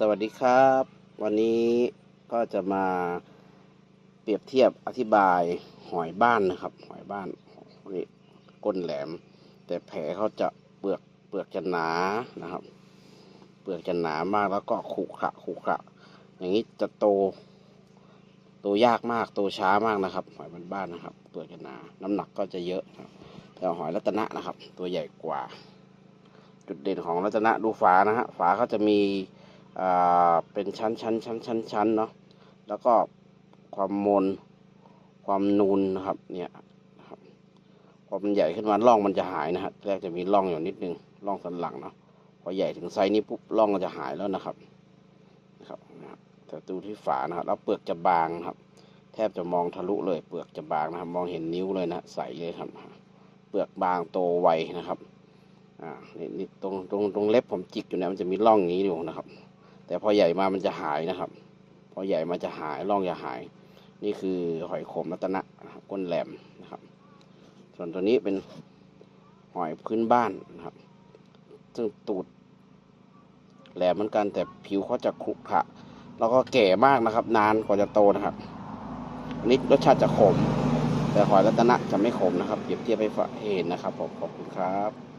สวัสดีครับ วันนี้ก็จะมาเปรียบเทียบอธิบายหอยบ้านนะครับ หอยบ้านนี่ก้นแหลม แต่แผลเขาจะเปลือกเปลือกจะหนานะครับ เปลือกจะหนามากแล้วก็ขรุขระขรุขระอย่างนี้จะโตโตยากมากโตช้ามากนะครับ หอยบ้านๆนะครับ เปลือกจะหนา น้ำหนักก็จะเยอะครับแต่หอยรัตนะนะครับ ตัวใหญ่กว่า จุดเด่นของรัตนะดูฝานะฮะฝาเขาจะมี เป็นชั้นชั้นชั้นชั้นชั้นเนาะแล้วก็ความมนความนูนนะครับเนี่ยครับพอมันใหญ่ขึ้นมาร่องมันจะหายนะฮะแรกจะมีร่องอยู่นิดนึงร่องสันหลังเนาะพอใหญ่ถึงไซส์นี้ปุ๊บร่องก็จะหายแล้วนะครับนะครับแต่ดูที่ฝานะครับแล้วเปลือกจะบางนะครับ แทบจะมองทะลุเลย เปลือกจะบางนะครับ มองเห็นนิ้วเลยนะใสเลยครับ เปลือกบางโตไวนะครับอ่านี่ตรงตรงตรงเล็บผมจิกอยู่เนี่ยมันจะมีร่องนี้อยู่นะครับ แต่พอใหญ่มามันจะหายนะครับ พอใหญ่มาจะหายร่องจะหาย นี่คือหอยขมรัตนะก้นแหลมนะครับ ส่วนตัวนี้เป็นหอยพื้นบ้านนะครับ ซึ่งตูดแหลมเหมือนกันแต่ผิวเขาจะขรุขระแล้วก็แก่มากนะครับ นานกว่าจะโตนะครับอันนี้รสชาติจะขม แต่หอยรัตนะจะไม่ขมนะครับเปรียบเทียบให้ฝาให้เห็นนะครับผมขอบคุณครับ